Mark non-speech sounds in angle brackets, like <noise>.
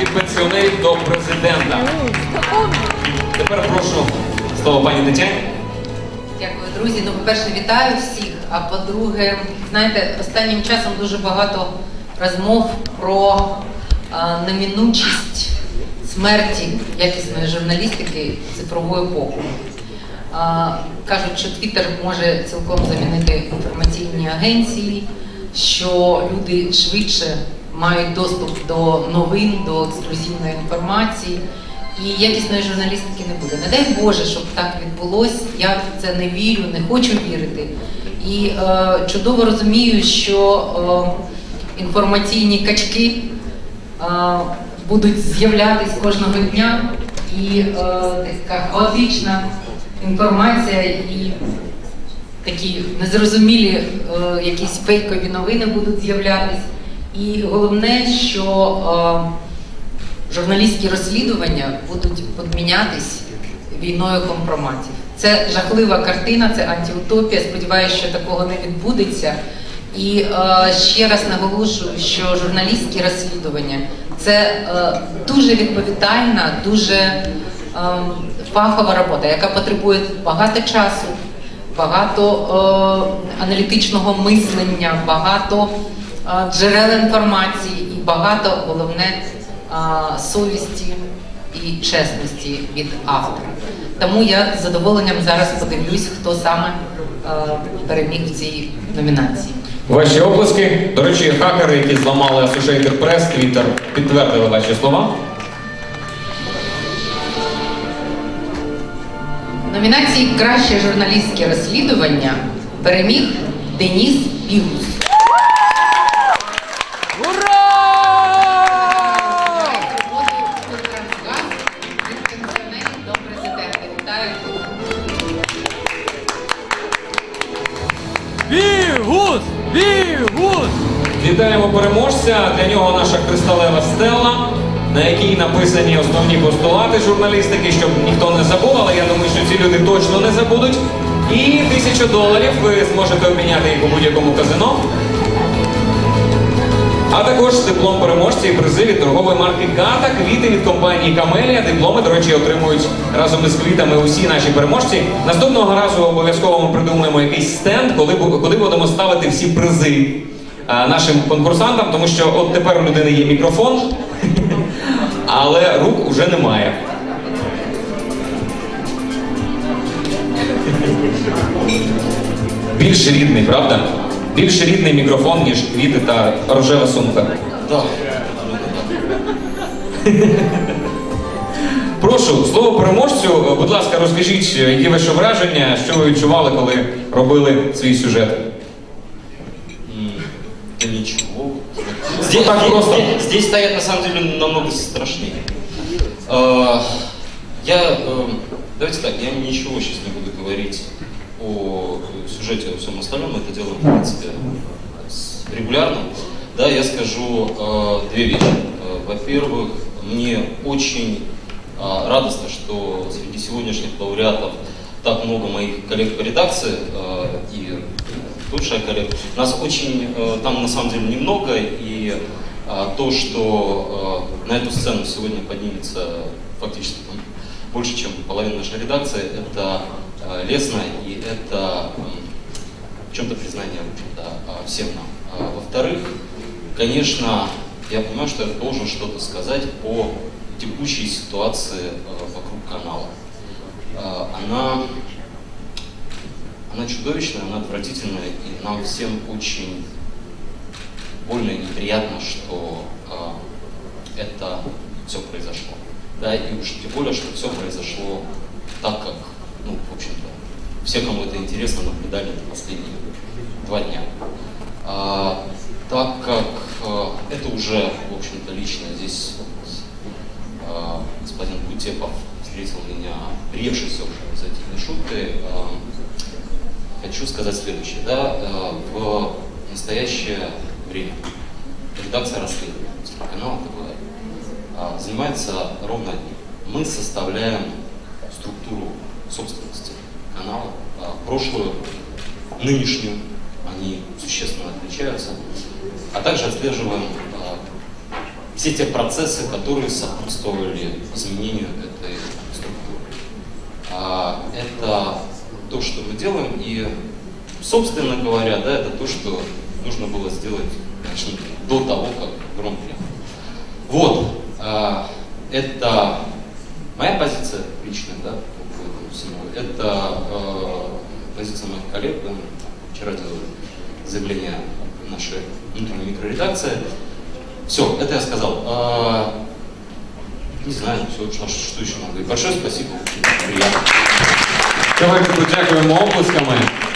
від пенсіонерів до президента. Тепер прошу слово пані Тетяні. Дякую, друзі. Ну, по-перше, вітаю всіх. А по-друге, знаєте, останнім часом дуже багато розмов про а, неминучість смерті якісної журналістики епоху. А, кажуть, що Твіттер може цілком замінити інформаційні агенції, що люди швидше мають доступ до новин, до ексклюзивної інформації. І якісної журналістики не буде. Не дай Боже, щоб так відбулося. Я в це не вірю, не хочу вірити. І е, чудово розумію, що е, інформаційні качки е, будуть з'являтись кожного дня, і е, така хаотична інформація і такі незрозумілі е, якісь фейкові новини будуть з'являтись. І головне, що е, журналістські розслідування будуть підмінятись війною компроматів. Це жахлива картина, це антиутопія. Сподіваюся, що такого не відбудеться. І е, ще раз наголошую, що журналістські розслідування це е, дуже відповідальна, дуже е, фахова робота, яка потребує багато часу, багато е, аналітичного мислення, багато джерел інформації і багато головне совісті і чесності від автора. Тому я з задоволенням зараз подивлюсь, хто саме переміг в цій номінації. Ваші оплески. До речі, хакери, які зламали Associated Press, Twitter, підтвердили ваші слова. В номінації Краще журналістське розслідування переміг Деніс Бігус. Бігус! Вігус! Вітаємо переможця. Для нього наша кристалева стела, на якій написані основні постулати журналістики, щоб ніхто не забув, але я думаю, що ці люди точно не забудуть. І тисячу доларів ви зможете обміняти їх у будь-якому казино. А також диплом переможця і призи від торгової марки Ката, квіти від компанії Камелія. Дипломи, до речі, отримують разом із квітами усі наші переможці. Наступного разу обов'язково ми придумаємо якийсь стенд, коли, куди будемо ставити всі призи а, нашим конкурсантам, тому що от тепер у людини є мікрофон, <laughs> але рук уже немає. Більш рідний, правда? Більш рідний мікрофон, ніж квіти та рожева сумка. Да. <laughs> Прошу, слово переможцю. Будь ласка, розкажіть, які ваші враження, що ви відчували, коли робили свій сюжет? Да ничего. Здесь, так здесь- просто. здесь- здесь стоят на самом деле намного страшнее. Э, Я, э, давайте так, я ничего сейчас не буду говорить о сюжете и всем остальном, это делаем, в принципе, регулярно. Да, я скажу э, две вещи. Э, Во-первых, мне очень э, радостно, что среди сегодняшних лауреатов так много моих коллег по редакции э, и бывших коллег. Нас очень э, там на самом деле немного, и э, то, что э, на эту сцену сегодня поднимется фактически больше, чем половина нашей редакции, это лестно, и это м, в чем-то признание общем-то, э, всем нам. А, Во-вторых, конечно, я понимаю, что я должен что-то сказать по текущей ситуации э, вокруг канала. Э, Она она чудовищная, она отвратительная, и нам всем очень больно и неприятно, что э, это все произошло. Да, и уж тем более, что все произошло так, как, ну, в общем-то, все, кому это интересно, наблюдали это последние два дня. А, так как э, это уже, в общем-то, лично здесь вот, э, господин Кутепов встретил меня, приевшийся уже за этими шуткой, э, хочу сказать следующее. Да, э, в настоящее время редакция расследования канала ТВ а, занимается ровно одним. Мы составляем структуру собственности канала, а, прошлую, нынешнюю, они существенно отличаются, а также отслеживаем а, все те процессы, которые сопутствовали изменению этой структуры. А, это то, что мы делаем, и, собственно говоря, да, это то, что нужно было сделать конечно, до того, как Грон-при. Вот, а, это личная, да, всему. Это э, позиция моих коллег, вчера делали заявление нашей внутренней микроредакции. Все, это я сказал. А, не знаю, все, что, что еще надо. Большое спасибо, приятно. Давайте подякуємо оплесками.